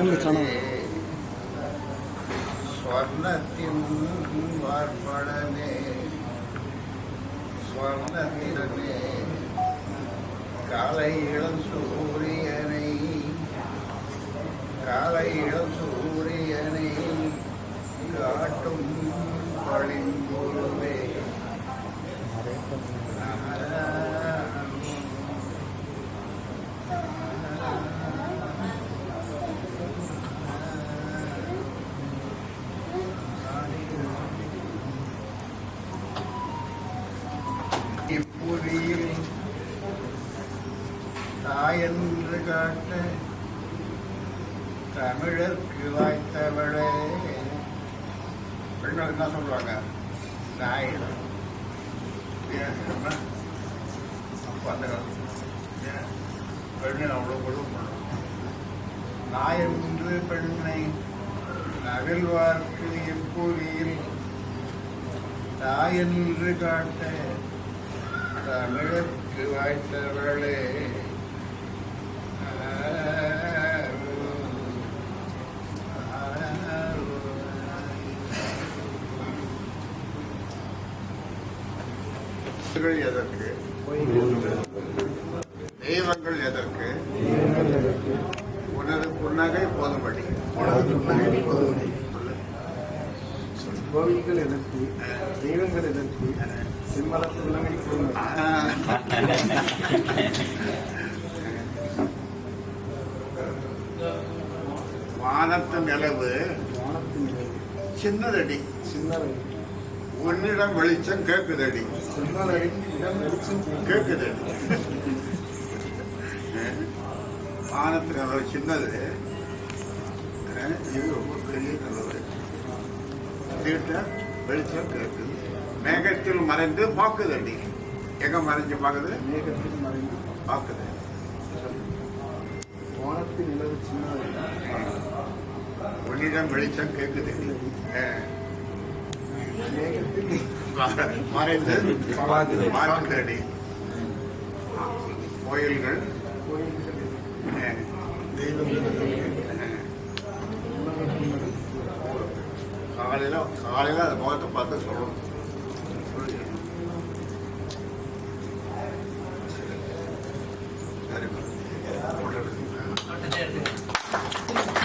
ஆழ்ந்த கனவு சொர்ணத்தின் வார்படமே சொர்ணத்தினமே காலை இளம் சூரியனை காலை இளம் இப்புவியில் தாயன்று காட்ட தமிழர்க்கு வாய்த்தவளே. பெண்கள் என்ன சொல்லுவாங்க? தாய் அப்போ அந்த பெண்ணை அவ்வளோ கொடுமை பண்ணும். நாயென்று பெண்ணை நகழ்வார்க்கு எப்போதியில் தாயன்று காட்ட தமிழருக்கு வாய்த்தவளே தெய்வங்கள் எதற்கு? தெய்வங்கள் எதற்கு? கோவில்கள் எதற்கு தெய்வங்கள் எதற்கு சிம்மலத்து விலங்கை கூறுங்கள் வானத்து நிலவு வானத்தின் நிலை சின்னதடி. சின்னவை உன்னிடம் வெளிச்சம் கேக்குதடி சின்னலரின் இடம் வெளிச்சம் கேக்குதடி வானத்து நிலவு சின்னது. கேட்ட வெளிச்சம் கேக்குது மேகத்தில் மறைந்து பாக்குதடி எங்க மறைஞ்சு பாக்குது மேகத்தில் மறைந்து பாக்குது வானத்தின் நிலவு சின்னவை உன்னிடம் வெளிச்சம் மேகத்தில் மறைந்து பாக்குது. பாக்குதடி கோயில்கள். கோயில்கள். தெய்வங்கள். காலையில் காலையில் அந்த முகத்தை பார்த்து சொல்லணும் சரிம்மா